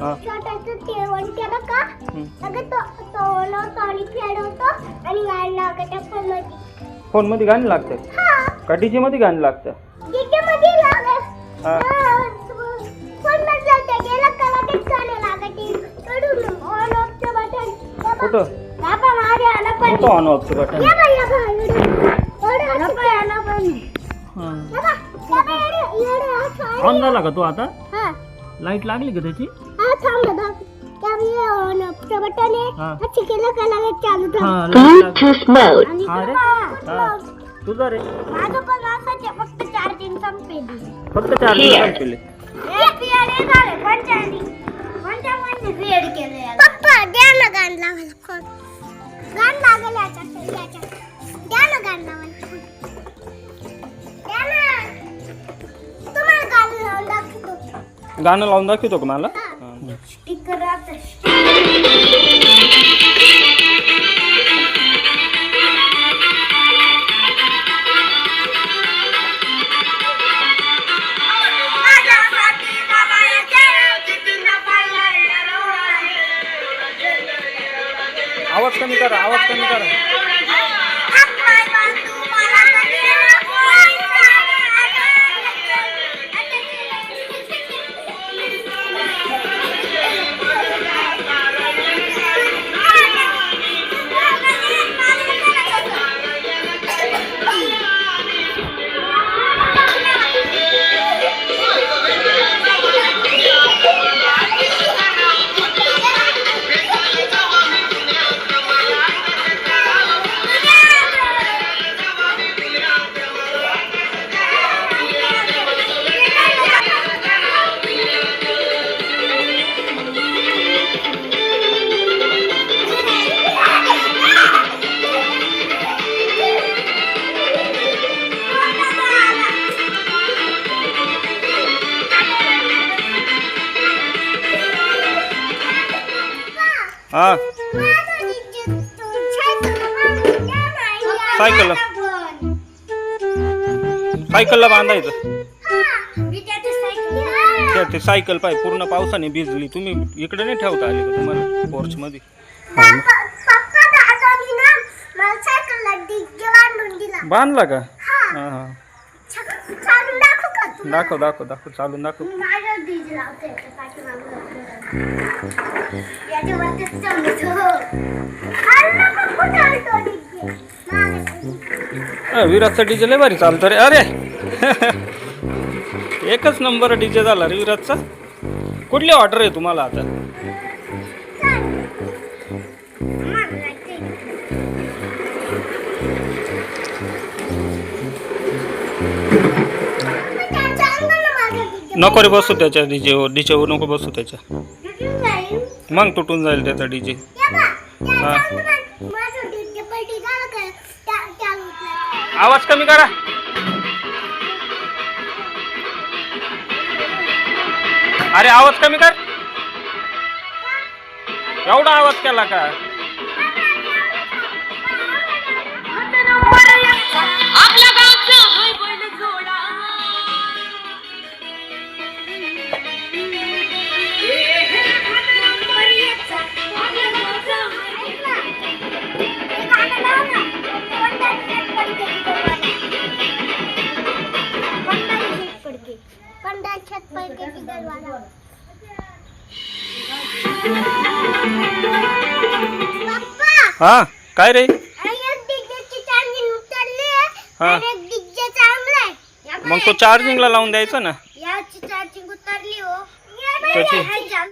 हा. छोटाचं जेवण केलं का? हम्म. लगेच तो तो ओलवतो आणि लागत फोनमध्ये फोनमध्ये गाणी लागतात? हा. का डीजे मध्ये गाणी लागतात? डीजे मध्ये लागत हा. फोनमध्ये ते गेलं का लगेच गाणं लागत कडून ऑन ऑफचं बटन कुठं? बाबा माझ्या आला पण. कुठं ऑन ऑफचं बटन या बाई, या बाई, एवढं आला पण आला पण. या बा, या बाई, एवढं- एवढं असं आहे. ऑन झाला का तू आता? हा. लाइट लागली का त्याची? हा थांब ऑन ऑफचं बटन आहे हा. असं केलं का लगेच चालू थांब. हा हा हा. तुझं रे. माझं पण असंच आहे, फक्त चार्जिंग संपेली फक्त चार्जिंग संपले पप्पा द्या ना गाण लावायला फोन गाण लागेल याच्यात याच्यात. द्या ना गाण लावायला द्या ना. तुम्हाला गाण लावून दाखवतो. गाणं लावून दाखवतो का मला. स्टिकर आवाज कमी करा आवाज कमी करा. हा. सायकलला. सायकलला बांधायचं ते- ते सायकल पाय पूर्ण पावसाने भिजली. तुम्ही इकडे नाही ठेवता आली का तुम्हाला? पोर्च मध्ये. बांधला का? हा. हा दाखव दाखव दाखव चालून दाखव. विराटचा डीजे लय भारी चालतं रे. अरे. एकच नंबर डीजे झाला रे विराटचा कुठली ऑर्डर आहे तुम्हाला आता? नको रे बसू त्याच्या डीजेवर डीजेवर नको बसू त्याच्या. मग तुटून जाईल त्याचा डीजे आवाज कमी करा. अरे आवाज कमी कर. एवढा आवाज केला का? हा काय रे हा. मग तो चार्जिंगला लावून द्यायचा ना याची चार्जिंग उतरली हो त्याची? हाय.